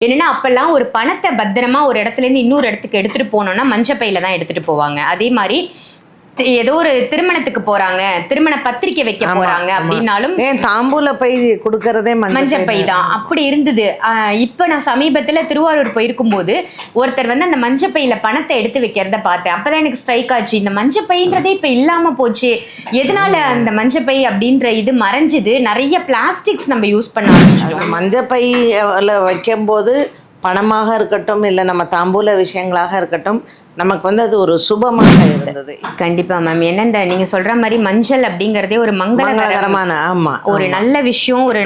என்னன்னா அப்பெல்லாம் ஒரு பணத்தை பத்திரமா ஒரு இடத்துல இருந்து இன்னொரு இடத்துக்கு எடுத்துட்டு போனோம்னா மஞ்சப்பையில தான் எடுத்துட்டு போவாங்க. அதே மாதிரி ஏதோ ஒரு திருமணத்துக்கு போறாங்க. திருமண பத்திரிக்கை வைக்க போறாங்க. அப்படின்னாலும் ஏன் தாம்பூல பை கொடுக்கறதே மஞ்சப்பை மஞ்சப்பை தான். அப்படி இருந்தது. இப்ப நான் சமீபத்துல திருவாரூர் போயிருக்கும்போது ஒருத்தர் வந்து அந்த மஞ்சப்பையில பணத்தை எடுத்து வைக்கிறத பார்த்தேன். அப்பதான் எனக்கு ஸ்ட்ரைக் ஆச்சு. இந்த மஞ்சப்பைன்றதே இப்ப இல்லாம போச்சு. எதனால அந்த மஞ்சப்பை அப்படின்ற இது மறைஞ்சது? நிறைய பிளாஸ்டிக்ஸ் நம்ம யூஸ் பண்ண ஆரம்பிச்சிட்டோம். மஞ்சப்பையில் வைக்கும்போது பணமாக இருக்கட்டும் இல்லை நம்ம தாம்பூல விஷயங்களாக இருக்கட்டும் நமக்கு வந்து அது ஒரு சுபமாக இருந்தது. கண்டிப்பா மேம் என்ன இந்த நீங்க சொல்ற மாதிரி மஞ்சள் அப்படிங்கறதே ஒரு மங்களகர மங்களகரமான ஆமா ஒரு நல்ல விஷயம் ஒரு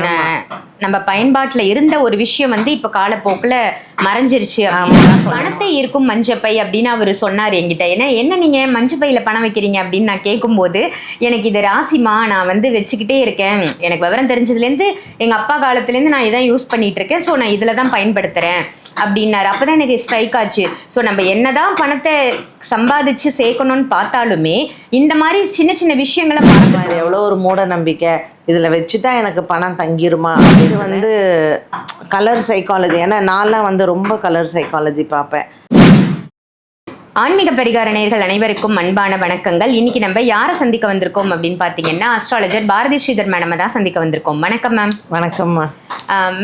நம்ம பயன்பாட்டுல இருந்த ஒரு விஷயம் வந்து இப்ப காலப்போக்குல மறைஞ்சிருச்சு. பணத்தை இருக்கும் மஞ்சப்பை அப்படின்னு அவர் சொன்னார் என்கிட்ட. ஏன்னா என்ன நீங்க மஞ்சப்பையில பணம் வைக்கிறீங்க அப்படின்னு நான் கேட்கும்போது எனக்கு இது ராசிமா நான் வந்து வச்சுக்கிட்டே இருக்கேன். எனக்கு விவரம் தெரிஞ்சதுலேருந்து எங்க அப்பா காலத்துலேருந்து நான் இதான் யூஸ் பண்ணிட்டு இருக்கேன். ஸோ நான் இதுல தான் பயன்படுத்துறேன். அப்படின்னாரு. அப்பதான் எனக்கு ஸ்ட்ரைக் ஆச்சு. ஸோ நம்ம என்னதான் பணத்தை சம்பாதிச்சு சேர்க்கணும்னு பார்த்தாலுமே இந்த மாதிரி சின்ன சின்ன விஷயங்களை மறந்து எவ்வளோ ஒரு மூட நம்பிக்கை இதில் வச்சுட்டா எனக்கு பணம் தங்கிருமா? இது வந்து கலர் சைக்காலஜி ஏன்னா நான்லாம் வந்து ரொம்ப கலர் சைக்காலஜி பார்ப்பேன். ஆன்மீக பரிகார அனைவருக்கும் அன்பான வணக்கங்கள். இன்னைக்கு நம்ம யாரை சந்திக்க வந்திருக்கோம் அப்படின்னு பார்த்தீங்கன்னா அஸ்ட்ராலஜர் பாரதி ஸ்ரீதர் மேடம் தான் சந்திக்க வந்திருக்கோம். வணக்கம் மேம் வணக்கம்மா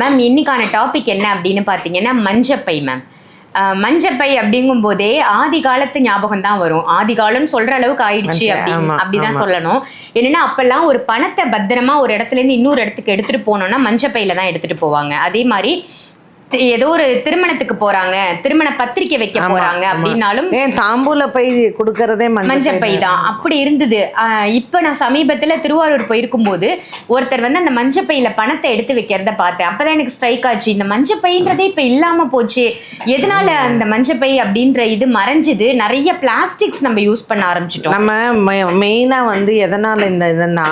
மேம் இன்னைக்கான டாபிக் என்ன அப்படின்னு பார்த்தீங்கன்னா மஞ்சப்பை மேம் மஞ்சப்பை அப்படிங்கும் போதே ஆதி காலத்து ஞாபகம் தான் வரும். ஆதி காலம்னு சொல்ற அளவுக்கு ஆயிடுச்சு அப்படின்னு அப்படிதான். சொல்லணும். என்னன்னா அப்பெல்லாம் ஒரு பணத்தை பத்திரமா ஒரு இடத்துல இருந்து இன்னொரு இடத்துக்கு எடுத்துட்டு போனோம்னா மஞ்சப்பையில தான் எடுத்துட்டு போவாங்க. அதே மாதிரி ஏதோ ஒரு திருமணத்துக்கு போறாங்க. திருமண பத்திரிக்கை வைக்க போறாங்க. அப்படின்னாலும் ஏன் தாம்பூல பை கொடுக்கறதே மஞ்சப்பை மஞ்சப்பை தான்? அப்படி இருந்தது. இப்ப நான் சமீபத்துல திருவாரூர் போயிருக்கும்போது ஒருத்தர் வந்து அந்த மஞ்சப்பையில பணத்தை எடுத்து வைக்கிறத பார்த்தேன். அப்பதான் எனக்கு ஸ்ட்ரைக் ஆச்சு. இந்த மஞ்சப்பைன்றதே இப்ப இல்லாம போச்சு. எதனால அந்த மஞ்சப்பை அப்படின்ற இது மறைஞ்சது? நிறைய பிளாஸ்டிக்ஸ் நம்ம யூஸ் பண்ண ஆரம்பிச்சிட்டோம். நம்ம மெயினாக வந்து எதனால் இந்த இதுன்னா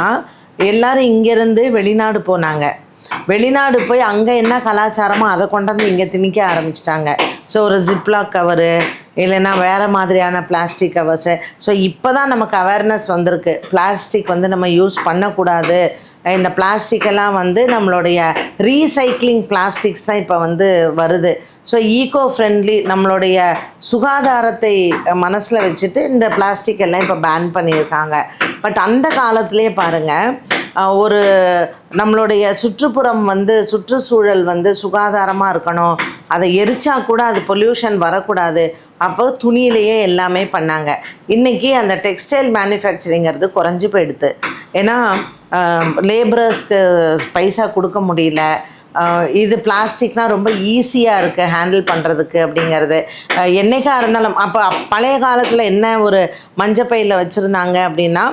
எல்லாரும் இங்கேருந்து வெளிநாடு போனாங்க. வெளிநாடு போய் அங்கே என்ன கலாச்சாரமோ அதை கொண்டாந்து இங்கே திணிக்க ஆரம்பிச்சிட்டாங்க. ஸோ ஒரு ஜிப்லாக் கவரு இல்லைன்னா வேறு மாதிரியான பிளாஸ்டிக் கவர்ஸு ஸோ இப்போ தான் நமக்கு அவேர்னஸ் வந்திருக்கு. பிளாஸ்டிக் வந்து நம்ம யூஸ் பண்ணக்கூடாது. இந்த பிளாஸ்டிக் எல்லாம் வந்து நம்மளுடைய ரீசைக்ளிங் பிளாஸ்டிக்ஸ் தான் இப்போ வந்து வருது. ஸோ ஈகோ ஃப்ரெண்ட்லி நம்மளுடைய சுகாதாரத்தை மனசில் வச்சுட்டு இந்த பிளாஸ்டிக் எல்லாம் இப்போ பேன் பண்ணியிருக்காங்க. பட் அந்த காலத்திலே பாருங்கள் ஒரு நம்மளுடைய சுற்றுப்புறம் வந்து சுற்றுச்சூழல் வந்து சுகாதாரமாக இருக்கணும். அதை எரிச்சா கூட அது பொல்யூஷன் வரக்கூடாது. அப்போ துணியிலேயே எல்லாமே பண்ணாங்க. இன்றைக்கி அந்த டெக்ஸ்டைல் மேனுஃபேக்சரிங்கிறது குறைஞ்சி போயிடுது. ஏன்னா லேபரர்ஸ்க்கு பைசா கொடுக்க முடியல. இது பிளாஸ்டிக்னால் ரொம்ப ஈஸியாக இருக்குது ஹேண்டில் பண்ணுறதுக்கு அப்படிங்கிறது. என்றைக்காக இருந்தாலும் அப்போ பழைய காலத்தில் என்ன ஒரு மஞ்சப்பையில் வச்சுருந்தாங்க அப்படின்னா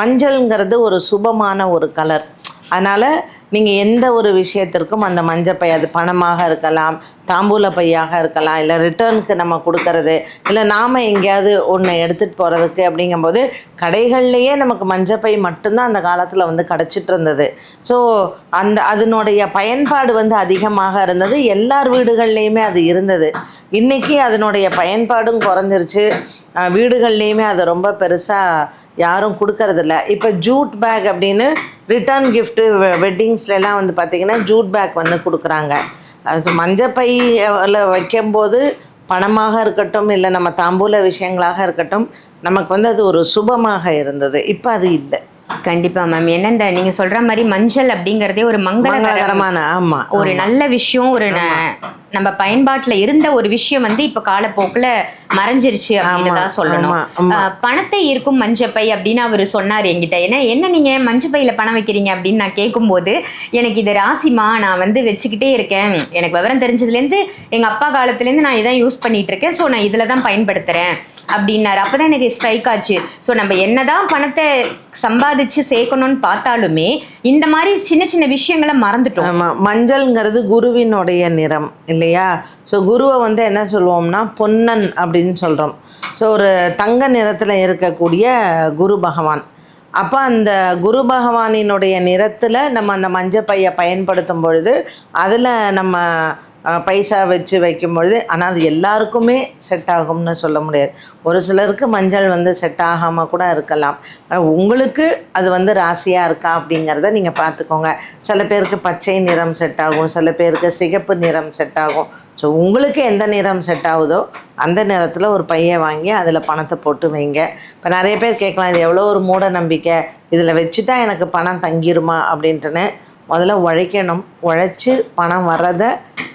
மஞ்சள்ங்கிறது ஒரு சுபமான ஒரு கலர் அதனால் நீங்கள் எந்த ஒரு விஷயத்திற்கும் அந்த மஞ்சப்பை அது பணமாக இருக்கலாம் தாம்பூல பையாக இருக்கலாம் இல்லை ரிட்டர்னுக்கு நம்ம கொடுக்கறது இல்லை நாம் எங்கேயாவது ஒன்று எடுத்துகிட்டு போகிறதுக்கு அப்படிங்கும்போது கடைகள்லேயே நமக்கு மஞ்சப்பை மட்டும்தான் அந்த காலத்தில் வந்து கிடச்சிட்டு இருந்தது. ஸோ அந்த அதனுடைய பயன்பாடு வந்து அதிகமாக இருந்தது. எல்லார் வீடுகள்லேயுமே அது இருந்தது. இன்றைக்கி அதனுடைய பயன்பாடும் குறைஞ்சிருச்சு. வீடுகள்லேயுமே அது ரொம்ப பெருசாக யாரும் கொடுக்கறதில்ல. இப்போ ஜூட் பேக் அப்படின்னு ரிட்டர்ன் கிஃப்ட்டு வெட்டிங்ஸ்லாம் வந்து பார்த்திங்கன்னா ஜூட் பேக் வந்து கொடுக்குறாங்க. அது மஞ்சப்பையில் வைக்கும்போது பணமாக இருக்கட்டும் இல்லை நம்ம தாம்பூல விஷயங்களாக இருக்கட்டும் நமக்கு வந்து அது ஒரு சுபமாக இருந்தது. இப்போ அது இல்லை. கண்டிப்பா மேம் என்ன இந்த நீங்க சொல்ற மாதிரி மஞ்சள் அப்படிங்கறதே ஒரு மங்களகர மங்களகரமான ஆமாம் ஒரு நல்ல விஷயம் ஒரு நம்ம பயன்பாட்டுல இருந்த ஒரு விஷயம் வந்து இப்ப காலப்போக்குல மறைஞ்சிருச்சு அப்படின்னு தான் சொல்லணும். பணத்தை இருக்கும் மஞ்சப்பை அப்படின்னு அவர் சொன்னார் என்கிட்ட. ஏன்னா என்ன நீங்க மஞ்சப்பையில பணம் வைக்கிறீங்க அப்படின்னு நான் கேட்கும்போது எனக்கு இது ராசிமா நான் வந்து வச்சுக்கிட்டே இருக்கேன். எனக்கு விவரம் தெரிஞ்சதுலேருந்து எங்க அப்பா காலத்துலேருந்து நான் இதான் யூஸ் பண்ணிட்டு இருக்கேன். ஸோ நான் இதுல தான் பயன்படுத்துறேன். அப்படின்னாரு. அப்பதான் எனக்கு ஸ்ட்ரைக் ஆச்சு. ஸோ நம்ம என்னதான் பணத்தை சம்பாதிச்சு சேர்க்கணும்னு பார்த்தாலுமே இந்த மாதிரி சின்ன சின்ன விஷயங்களை மறந்துட்டோம். ஆமாம் மஞ்சள்ங்கிறது குருவினுடைய நிறம் இல்லையா? ஸோ குருவை வந்து என்ன சொல்லுவோம்னா பொன்னன் அப்படின்னு சொல்கிறோம் ஸோ ஒரு தங்க நிறத்தில் இருக்கக்கூடிய குரு பகவான். அப்போ அந்த குரு பகவானினுடைய நிறத்தில் நம்ம அந்த மஞ்சள் பையை பயன்படுத்தும் பொழுது அதில் நம்ம பைசா வச்சு வைக்கும் பொழுது ஆனால் அது எல்லாருக்குமே செட் ஆகும்னு சொல்ல முடியாது. ஒரு சிலருக்கு மஞ்சள் வந்து செட் ஆகாமல் கூட இருக்கலாம். உங்களுக்கு அது வந்து ராசியாக இருக்கா அப்படிங்கிறத நீங்கள் பார்த்துக்கோங்க. சில பேருக்கு பச்சை நிறம் செட் ஆகும் சில பேருக்கு சிகப்பு நிறம் செட் ஆகும். ஸோ உங்களுக்கு எந்த நிறம் செட் ஆகுதோ அந்த நேரத்தில் ஒரு பையை வாங்கி அதில் பணத்தை போட்டு வைங்க. இப்போ நிறைய பேர் கேட்கலாம் இது எவ்வளோ ஒரு மூட நம்பிக்கை? இதில் வச்சுட்டா எனக்கு பணம் தங்கிருமா? அப்படின்ட்டுன்னு. முதல்ல உழைக்கணும். உழைச்சி பணம் வர்றதை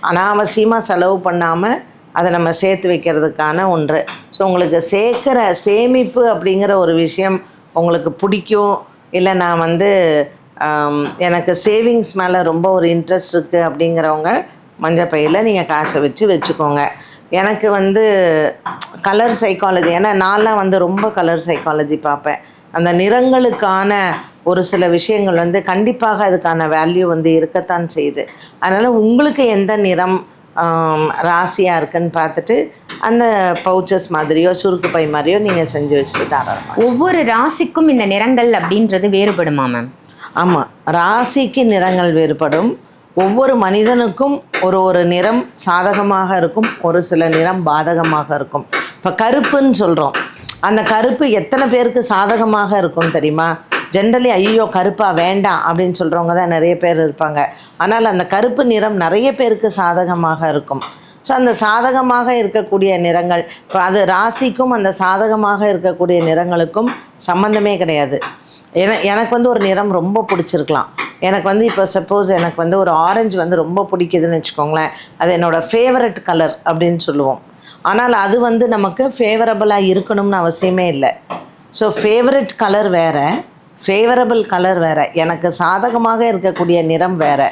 அனாவசியமாக செலவு பண்ணாமல் அதை நம்ம சேர்த்து வைக்கிறதுக்கான ஒன்று. ஸோ உங்களுக்கு சேர்க்குற சேமிப்பு அப்படிங்கிற ஒரு விஷயம் உங்களுக்கு பிடிக்கும். இல்லை நான் வந்து எனக்கு சேவிங்ஸ் மேலே ரொம்ப ஒரு இன்ட்ரெஸ்ட் இருக்குது அப்படிங்கிறவங்க மஞ்சள் பையில் நீங்கள் காசை வச்சு வச்சுக்கோங்க. எனக்கு வந்து கலர் சைக்காலஜி ஏன்னா நான்லாம் வந்து ரொம்ப கலர் சைக்காலஜி பார்ப்பேன். அந்த நிறங்களுக்கான ஒரு சில விஷயங்கள் வந்து கண்டிப்பாக அதுக்கான வேல்யூ வந்து இருக்கத்தான் செய்யுது. அதனால் உங்களுக்கு எந்த நிறம் ராசியாக இருக்குன்னு பார்த்துட்டு அந்த பவுச்சஸ் மாதிரியோ சுருக்கு பை மாதிரியோ நீங்கள் செஞ்சு வச்சுட்டு தாராளமாக ஒவ்வொரு ராசிக்கும் இந்த நிறங்கள் அப்படின்றது வேறுபடுமா மேம் ஆமாம் ராசிக்கு நிறங்கள் வேறுபடும். ஒவ்வொரு மனிதனுக்கும் ஒரு ஒரு நிறம் சாதகமாக இருக்கும் ஒரு சில நிறம் பாதகமாக இருக்கும். இப்போ கருப்புன்னு சொல்கிறோம் அந்த கருப்பு எத்தனை பேருக்கு சாதகமாக இருக்கும் தெரியுமா? ஜென்ரலி ஐயோ கருப்பா வேண்டாம் அப்படின்னு சொல்கிறவங்க தான் நிறைய பேர் இருப்பாங்க. ஆனால் அந்த கருப்பு நிறம் நிறைய பேருக்கு சாதகமாக இருக்கும். ஸோ அந்த சாதகமாக இருக்கக்கூடிய நிறங்கள் இப்போ அது ராசிக்கும் அந்த சாதகமாக இருக்கக்கூடிய நிறங்களுக்கும் சம்மந்தமே கிடையாது. என எனக்கு வந்து ஒரு நிறம் ரொம்ப பிடிச்சிருக்கலாம். எனக்கு வந்து இப்போ சப்போஸ் எனக்கு வந்து ஒரு ஆரஞ்சு வந்து ரொம்ப பிடிக்குதுன்னு வச்சுக்கோங்களேன். அது என்னோடய ஃபேவரட் கலர் அப்படின்னு சொல்லுவோம். ஆனால் அது வந்து நமக்கு ஃபேவரபுளாக இருக்கணும்னு அவசியமே இல்லை. ஸோ ஃபேவரட் கலர் வேறு ஃபேவரபிள் கலர் வேறு. எனக்கு சாதகமாக இருக்கக்கூடிய நிறம் வேறு.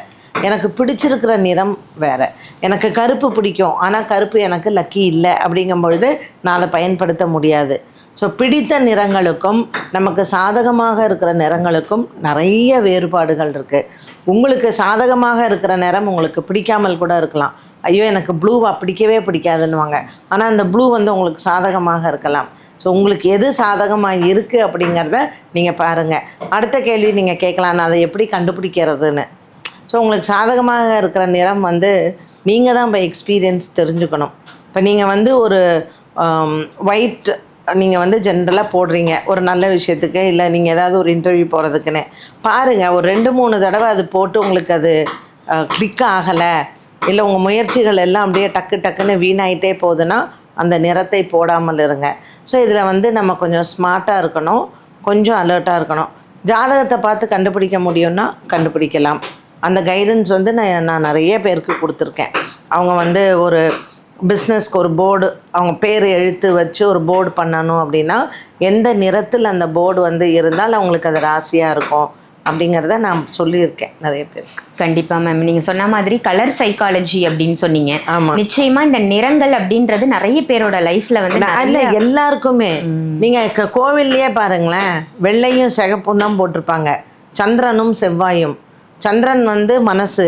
எனக்கு பிடிச்சிருக்கிற நிறம் வேறு. எனக்கு கருப்பு பிடிக்கும் ஆனால் கருப்பு எனக்கு லக்கி இல்லை அப்படிங்கும் பொழுது நான் அதை பயன்படுத்த முடியாது. ஸோ பிடித்த நிறங்களுக்கும் நமக்கு சாதகமாக இருக்கிற நிறங்களுக்கும் நிறைய வேறுபாடுகள் இருக்குது உங்களுக்கு சாதகமாக இருக்கிற நிறம் உங்களுக்கு பிடிக்காமல் கூட இருக்கலாம். ஐயோ எனக்கு ப்ளூவா பிடிக்கவே பிடிக்காதுன்னுவாங்க. ஆனால் அந்த ப்ளூ வந்து உங்களுக்கு சாதகமாக இருக்கலாம். ஸோ உங்களுக்கு எது சாதகமாக இருக்குது அப்படிங்கிறத நீங்கள் பாருங்கள் அடுத்த கேள்வி நீங்கள் கேட்கலாம். நான் அதை எப்படி கண்டுபிடிக்கிறதுன்னு. ஸோ உங்களுக்கு சாதகமாக இருக்கிற நிறம் வந்து நீங்கள் தான் இப்போ எக்ஸ்பீரியன்ஸ் தெரிஞ்சுக்கணும். இப்போ நீங்கள் வந்து ஒரு um, ஒயிட் நீங்கள் வந்து ஜென்ரலாக போடுறீங்க. ஒரு நல்ல விஷயத்துக்கு இல்லை நீங்கள் ஏதாவது ஒரு இன்டர்வியூ போகிறதுக்குன்னு பாருங்கள் ஒரு ரெண்டு மூணு தடவை அது போட்டு உங்களுக்கு அது கிளிக் ஆகலை. இல்லை உங்கள் முயற்சிகள் எல்லாம் அப்படியே டக்கு டக்குன்னு வீணாயிட்டே போகுதுன்னா அந்த நிறத்தை போடாமல் இருங்க. ஸோ இதில் வந்து நம்ம கொஞ்சம் ஸ்மார்ட்டாக இருக்கணும். கொஞ்சம் அலர்ட்டாக இருக்கணும். ஜாதகத்தை பார்த்து கண்டுபிடிக்க முடியும்னா கண்டுபிடிக்கலாம். அந்த கைடன்ஸ் வந்து நான் நான் நிறைய பேருக்கு கொடுத்துருக்கேன். அவங்க வந்து ஒரு பிஸ்னஸ்க்கு ஒரு போர்டு அவங்க பேர் எழுத்து வச்சு ஒரு போர்டு பண்ணணும் அப்படின்னா எந்த நிறத்தில் அந்த போர்டு வந்து இருந்தால் அவங்களுக்கு அது ராசியாக இருக்கும். அப்படிங்கிறத நான் சொல்லியிருக்கேன் நிறைய பேருக்கு. கண்டிப்பா மேம் நீங்க சொன்ன மாதிரி கலர் சைக்காலஜி அப்படின்னு சொன்னீங்க. ஆமாம் நிச்சயமா இந்த நிறங்கள் அப்படின்றது நிறைய பேரோட லைஃப்ல வந்து இல்ல எல்லாருக்குமே. நீங்க கோவில்லயே பாருங்களேன். வெள்ளையும் சிகப்பும் தான் போட்டிருப்பாங்க. சந்திரனும் செவ்வாயும். சந்திரன் வந்து மனசு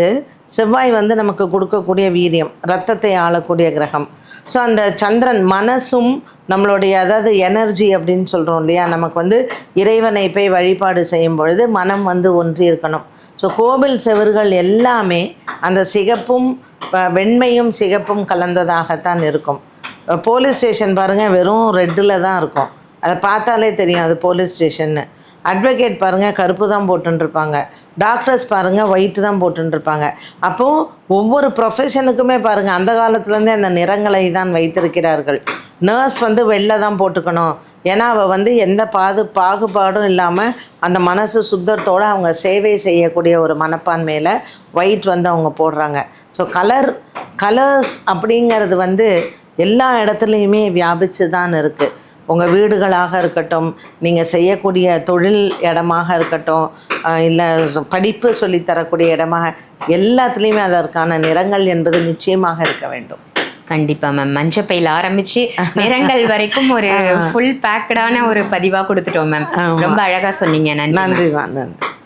செவ்வாய் வந்து நமக்கு கொடுக்கக்கூடிய வீரியம் ரத்தத்தை ஆளக்கூடிய கிரகம். ஸோ அந்த சந்திரன் மனசும் நம்மளுடைய அதாவது எனர்ஜி அப்படின்னு சொல்கிறோம் இல்லையா நமக்கு வந்து இறைவனை போய் வழிபாடு செய்யும் பொழுது மனம் வந்து ஒன்றி இருக்கணும். ஸோ கோவில் செவர்கள் எல்லாமே அந்த சிகப்பும் வெண்மையும் சிகப்பும் கலந்ததாகத்தான் இருக்கும். போலீஸ் ஸ்டேஷன் பாருங்கள் வெறும் ரெட்டில் தான் இருக்கும். அதை பார்த்தாலே தெரியும் அது போலீஸ் ஸ்டேஷன்னு அட்வொகேட் பாருங்கள் கருப்பு தான் போட்டுருப்பாங்க டாக்டர்ஸ் பாருங்கள் ஒயிட்டு தான் போட்டுருப்பாங்க அப்போது ஒவ்வொரு ப்ரொஃபஷனுக்குமே பாருங்கள் அந்த காலத்துலேருந்தே அந்த நிறங்களை தான் வைத்திருக்கிறார்கள். நர்ஸ் வந்து வெளில தான் போட்டுக்கணும். ஏன்னா அவள் வந்து எந்த பாது பாகுபாடும் இல்லாமல் அந்த மனசு சுத்தத்தோடு அவங்க சேவை செய்யக்கூடிய ஒரு மனப்பான்மையில் ஒயிட் வந்து அவங்க போடுறாங்க. ஸோ கலர் கலர்ஸ் அப்படிங்கிறது வந்து எல்லா இடத்துலையுமே வியாபித்து தான் இருக்குது உங்கள் வீடுகளாக இருக்கட்டும் நீங்கள் செய்யக்கூடிய தொழில் இடமாக இருக்கட்டும் இல்லை படிப்பு சொல்லித்தரக்கூடிய இடமாக எல்லாத்துலேயுமே அதற்கான நிறங்கள் என்பது நிச்சயமாக இருக்க வேண்டும். கண்டிப்பா மேம் மஞ்சப்பையில ஆரம்பிச்சு நிறங்கள் வரைக்கும் ஒரு ஃபுல் பேக்கடான ஒரு பதிவா கொடுத்துட்டோம் மேம். ரொம்ப அழகா சொன்னீங்க. நன்றி ma'am. நன்றி வா நன்றி.